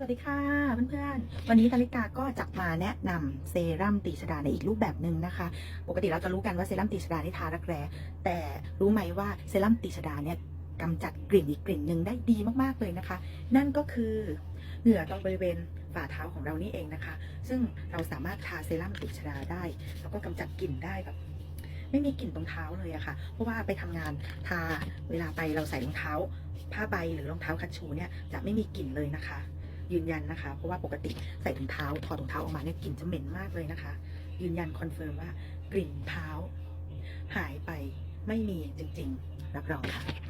สวัสดีค่ะเพื่อนๆ วันนี้นาฬิกาก็จะมาแนะนำเซรั่มตีชดาในอีกรูปแบบหนึ่งนะคะ ปกติเราจะรู้กันว่าเซรั่มตีชดาที่ทารักแร้แต่รู้ไหมว่าเซรั่มตีชดาเนี่ยกำจัดกลิ่นอีกกลิ่นหนึ่งได้ดีมากๆเลยนะคะ นั่นก็คือเหงื่อตรงบริเวณฝ่าเท้าของเรานี่เองนะคะ ซึ่งเราสามารถทาเซรั่มตีชดาได้ แล้วก็กำจัดกลิ่นได้แบบไม่มีกลิ่นตรงเท้าเลยอะค่ะ เพราะว่าไปทำงานทาเวลาไปเราใส่รองเท้า ผ้าใบหรือรองเท้าคัชชูเนี่ยจะไม่มีกลิ่นเลยนะคะ ยืนยันนะคะ เพราะว่าปกติใส่ถุงเท้าถอดถุงเท้าออกมาเนี่ยกลิ่นจะเหม็นมากเลยนะคะ ยืนยันคอนเฟิร์มว่ากลิ่นเท้า หายไปไม่มีจริงๆ รับรองค่ะ